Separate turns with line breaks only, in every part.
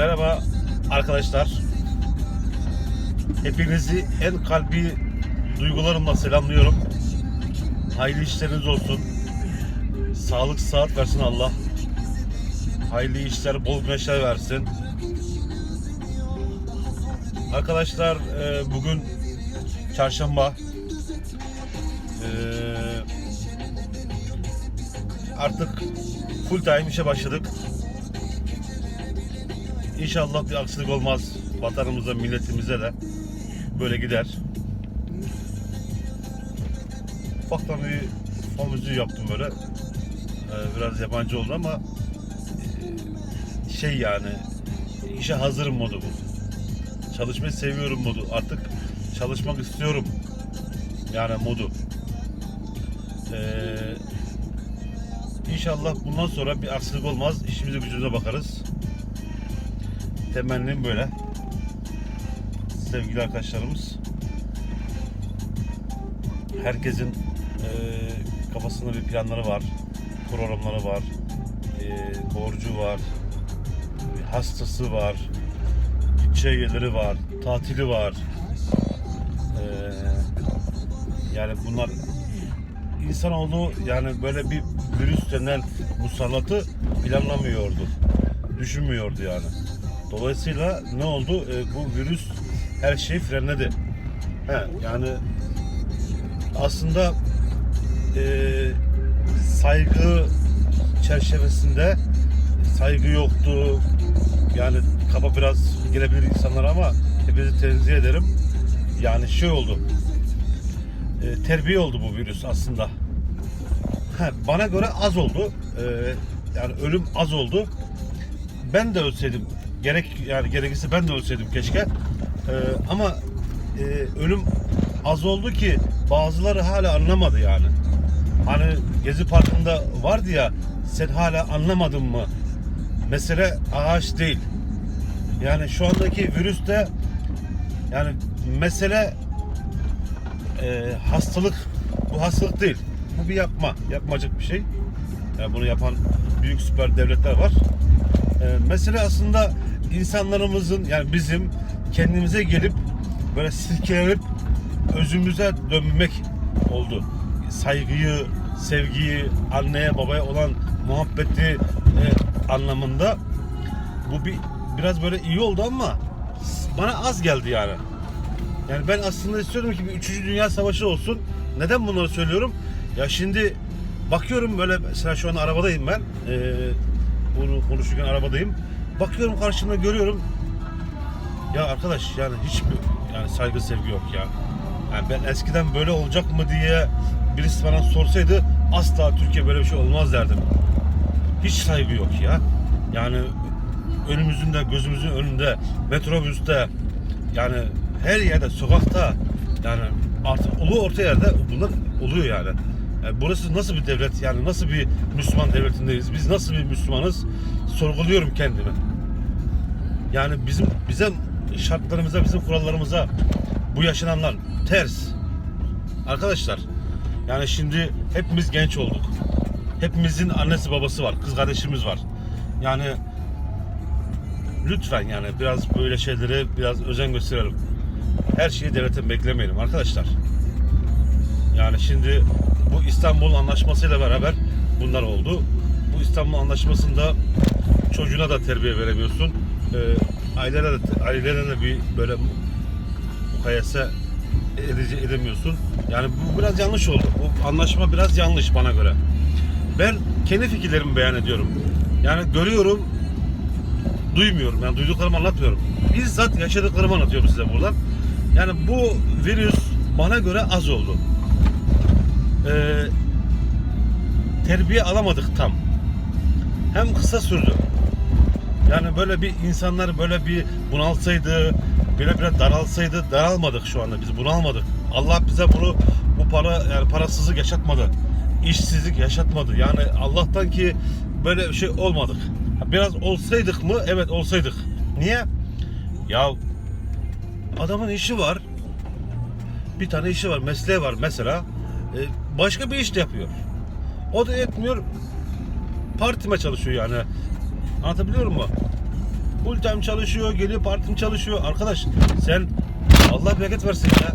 Merhaba arkadaşlar. Hepinizi en kalbi duygularımla selamlıyorum. Hayırlı işleriniz olsun. Sağlık saat versin Allah. Hayırlı işler, bol güneşler versin. Arkadaşlar e, bugün çarşamba. E, artık full time işe başladık. İnşallah bir aksilik olmaz vatanımıza, milletimize de böyle gider. Ufaktan bir fon yaptım böyle. Ee, biraz yabancı oldu ama e, şey yani işe hazırım modu bu. Çalışmayı seviyorum modu. Artık çalışmak istiyorum. Yani modu. Ee, İnşallah bundan sonra bir aksilik olmaz. İşimize gücümüze bakarız. Temennim böyle. Sevgili arkadaşlarımız. Herkesin eee, kafasında bir planları var. Programları var. eee, borcu var. hastası var. Bütçe geliri var. Tatili var. Eee, yani bunlar insanoğlu yani böyle bir virüs denen musallatı planlamıyordu. Düşünmüyordu yani. Dolayısıyla ne oldu? E, bu virüs her şeyi frenledi. He, yani aslında e, saygı çerçevesinde saygı yoktu. Yani kaba biraz gelebilir insanlar ama hepinizi tenzih ederim. Yani şey oldu. E, terbiye oldu bu virüs aslında. Ha, bana göre az oldu. E, yani ölüm az oldu. Ben de ölseydim gerek yani gerekirse ben de ölseydim keşke. E, ama e, ölüm az oldu ki bazıları hala anlamadı yani. Hani Gezi Parkı'nda vardı ya sen hala anlamadın mı? Mesele ağaç değil. Yani şu andaki virüste yani mesele e, hastalık bu hastalık değil. Bu bir yapma, yapmacık bir şey. Yani bunu yapan büyük süper devletler var. E, mesele aslında insanlarımızın yani bizim kendimize gelip böyle silkelenip özümüze dönmek oldu. Saygıyı, sevgiyi, anneye babaya olan muhabbeti e, anlamında bu bir biraz böyle iyi oldu ama bana az geldi yani. Yani ben aslında istiyorum ki bir 3. Dünya Savaşı olsun. Neden bunları söylüyorum? Ya şimdi bakıyorum böyle mesela şu an arabadayım ben. Ee, bunu konuşurken arabadayım. Bakıyorum karşımda görüyorum. Ya arkadaş yani hiç yani saygı sevgi yok ya. Yani ben eskiden böyle olacak mı diye birisi bana sorsaydı asla Türkiye böyle bir şey olmaz derdim. Hiç saygı yok ya. Yani önümüzün de gözümüzün önünde metrobüste yani her yerde sokakta yani artık ulu orta yerde bunlar oluyor yani. yani. Burası nasıl bir devlet yani nasıl bir Müslüman devletindeyiz biz nasıl bir Müslümanız sorguluyorum kendimi. Yani bizim bize şartlarımıza bizim kurallarımıza bu yaşananlar ters. Arkadaşlar yani şimdi hepimiz genç olduk. Hepimizin annesi babası var, kız kardeşimiz var. Yani lütfen yani biraz böyle şeylere biraz özen gösterelim. Her şeyi devletten beklemeyelim arkadaşlar. Yani şimdi bu İstanbul Anlaşması'yla beraber bunlar oldu. Bu İstanbul Anlaşması'nda çocuğuna da terbiye veremiyorsun. Ailelere de, ailelere de bir böyle mukayese edici edemiyorsun. Yani bu biraz yanlış oldu. Bu anlaşma biraz yanlış bana göre. Ben kendi fikirlerimi beyan ediyorum. Yani görüyorum, duymuyorum. Yani duyduklarımı anlatmıyorum. Bizzat yaşadıklarımı anlatıyorum size buradan. Yani bu virüs bana göre az oldu. Ee, terbiye alamadık tam. Hem kısa sürdü. Yani böyle bir insanlar böyle bir bunalsaydı, böyle bir daralsaydı daralmadık şu anda biz bunalmadık. Allah bize bunu bu para yani parasızlık yaşatmadı. İşsizlik yaşatmadı. Yani Allah'tan ki böyle bir şey olmadık. Biraz olsaydık mı? Evet olsaydık. Niye? Ya adamın işi var. Bir tane işi var, mesleği var mesela. E, başka bir iş de yapıyor. O da etmiyor. Partime çalışıyor yani. Anlatabiliyor muyum? full time çalışıyor, geliyor part time çalışıyor. Arkadaş sen Allah bereket versin ya.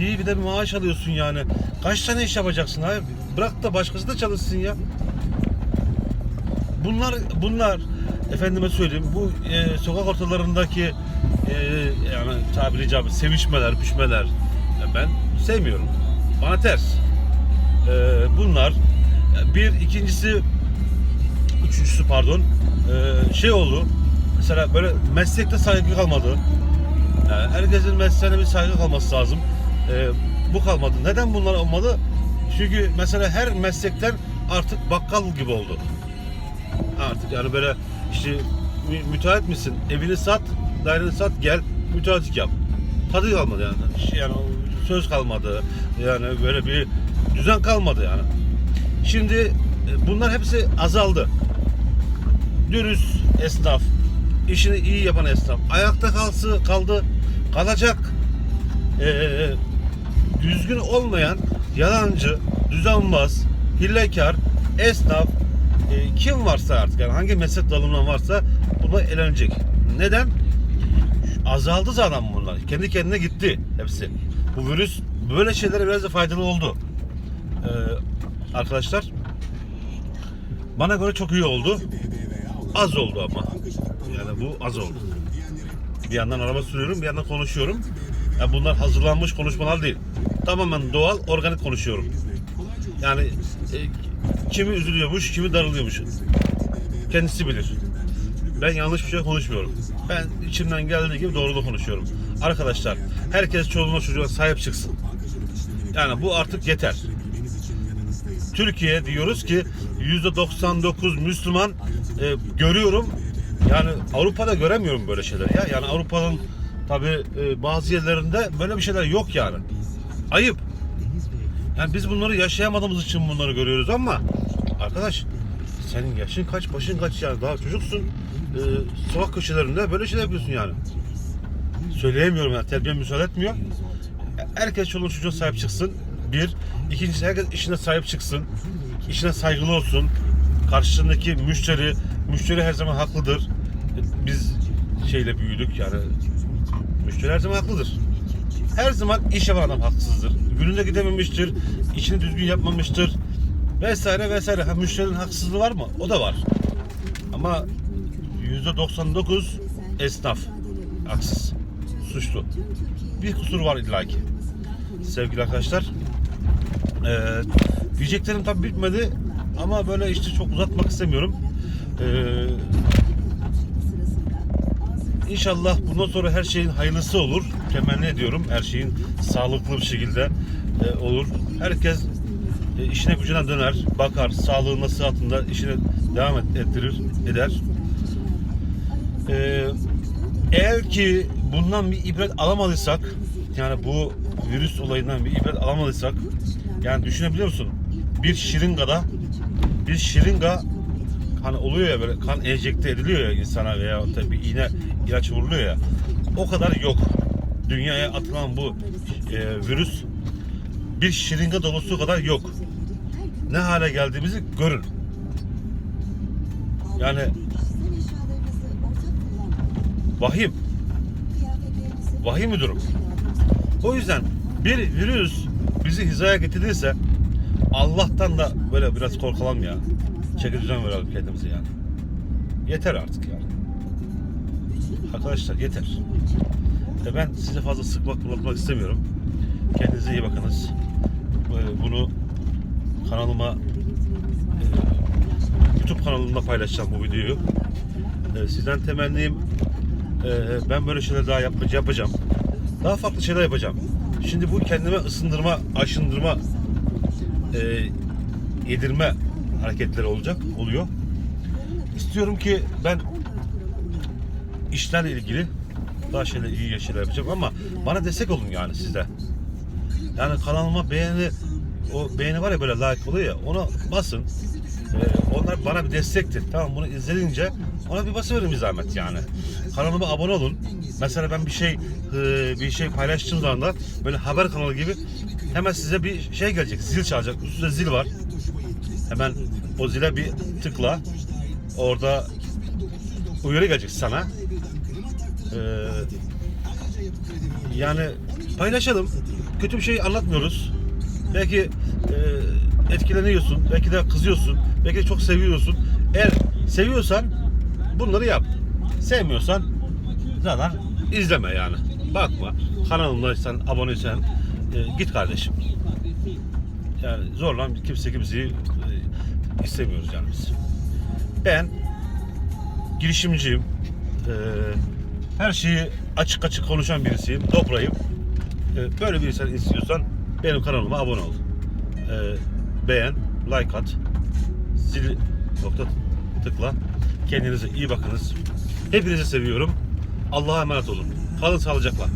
İyi bir de bir maaş alıyorsun yani. Kaç tane iş yapacaksın abi? Bırak da başkası da çalışsın ya. Bunlar bunlar efendime söyleyeyim bu e, sokak ortalarındaki e, yani tabiri caizse sevişmeler, püşmeler ya ben sevmiyorum. Bana ters. E, bunlar bir ikincisi üçüncüsü pardon e, şey oldu. Mesela böyle meslekte saygı kalmadı. Yani herkesin mesleğine bir saygı kalması lazım. E, bu kalmadı. Neden bunlar olmadı? Çünkü mesela her meslekten artık bakkal gibi oldu. Artık yani böyle işte mü- müteahhit misin? Evini sat, daireni sat, gel müteahhitlik yap. Tadı kalmadı yani. Şey yani söz kalmadı. Yani böyle bir düzen kalmadı yani. Şimdi e, bunlar hepsi azaldı. Dürüst esnaf, işini iyi yapan esnaf ayakta kalsı kaldı, kalacak. Ee, düzgün olmayan yalancı, düzenbaz, hillekar, esnaf e, kim varsa artık yani hangi meslek dalından varsa buna elenecek. Neden? Azaldı zaten bunlar. Kendi kendine gitti hepsi. Bu virüs böyle şeylere biraz da faydalı oldu. Ee, arkadaşlar bana göre çok iyi oldu. Az oldu ama. Yani bu az oldu. Bir yandan araba sürüyorum, bir yandan konuşuyorum. Yani bunlar hazırlanmış konuşmalar değil. Tamamen doğal, organik konuşuyorum. Yani e, kimi üzülüyormuş, kimi darılıyormuş. Kendisi bilir. Ben yanlış bir şey konuşmuyorum. Ben içimden geldiği gibi doğrulu konuşuyorum. Arkadaşlar, herkes çoluğuna çocuğuna sahip çıksın. Yani bu artık yeter. Türkiye diyoruz ki %99 Müslüman e, görüyorum. Yani Avrupa'da göremiyorum böyle şeyler ya. Yani Avrupa'nın tabi bazı yerlerinde böyle bir şeyler yok yani. Ayıp. Yani biz bunları yaşayamadığımız için bunları görüyoruz ama arkadaş senin yaşın kaç, başın kaç yani daha çocuksun. E, sokak köşelerinde böyle şeyler yapıyorsun yani. Söyleyemiyorum yani terbiye müsaade etmiyor. Herkes çoluğun çocuğuna sahip çıksın. Bir. İkincisi herkes işine sahip çıksın. İşine saygılı olsun. Karşısındaki müşteri, müşteri her zaman haklıdır. Biz şeyle büyüdük yani. Müşteri her zaman haklıdır. Her zaman iş yapan adam haksızdır. Gününde gidememiştir, işini düzgün yapmamıştır. Vesaire vesaire. Ha müşterinin haksızlığı var mı? O da var. Ama %99 esnaf haksız, suçlu. Bir kusur var illaki. Sevgili arkadaşlar. Ee, diyeceklerim tabi bitmedi ama böyle işte çok uzatmak istemiyorum. Ee, İnşallah bundan sonra her şeyin hayırlısı olur. Temenni ediyorum. Her şeyin sağlıklı bir şekilde e, olur. Herkes e, işine gücüne döner, bakar, sağlığında, sıhhatında işine devam et- ettirir, eder. Ee, eğer ki bundan bir ibret alamadıysak, yani bu virüs olayından bir ibret alamadıysak, yani düşünebiliyor musun? Bir şırıngada, bir şırınga hani oluyor ya böyle kan enjekte ediliyor ya insana veya bir iğne ilaç vuruluyor ya. O kadar yok. Dünyaya atılan bu e, virüs bir şırınga dolusu kadar yok. Ne hale geldiğimizi görün. Yani vahim. Vahim bir durum. O yüzden bir virüs bizi hizaya getirdiyse Allah'tan da böyle biraz korkalım ya. Çeki düzen verelim kendimize yani. Yeter artık yani. Arkadaşlar yeter. E ben size fazla sıkmak bulatmak istemiyorum. Kendinize iyi bakınız. Ee, Bunu kanalıma e, YouTube kanalımda paylaşacağım bu videoyu. Ee, Sizden temennim e, ben böyle şeyler daha yap- yapacağım. Daha farklı şeyler yapacağım. Şimdi bu kendime ısındırma, aşındırma e, yedirme hareketleri olacak, oluyor. İstiyorum ki ben işlerle ilgili daha şeyler iyi şeyler yapacağım ama bana destek olun yani sizde. Yani kanalıma beğeni o beğeni var ya böyle like oluyor ya ona basın. Ee, onlar bana bir destektir. Tamam bunu izleyince ona bir basıverin bir zahmet yani. Kanalıma abone olun. Mesela ben bir şey e, bir şey paylaştığım zaman da böyle haber kanalı gibi hemen size bir şey gelecek. Zil çalacak. Üstünde zil var. Hemen o zile bir tıkla. Orada uyarı gelecek sana. Ee, yani paylaşalım. Kötü bir şey anlatmıyoruz. Belki e, etkileniyorsun, belki de kızıyorsun, belki de çok seviyorsun. Eğer seviyorsan bunları yap. Sevmiyorsan zaten izleme yani. Bakma. Kanalımdaysan, aboneysen e, git kardeşim. Yani zorla kimse kimseyi e, istemiyoruz yani biz. Ben girişimciyim. E, her şeyi açık açık konuşan birisiyim. Dobrayım. Böyle bir insan istiyorsan benim kanalıma abone ol. Beğen, like at. Zil nokta tıkla. Kendinize iyi bakınız. Hepinizi seviyorum. Allah'a emanet olun. Kalın sağlıcakla.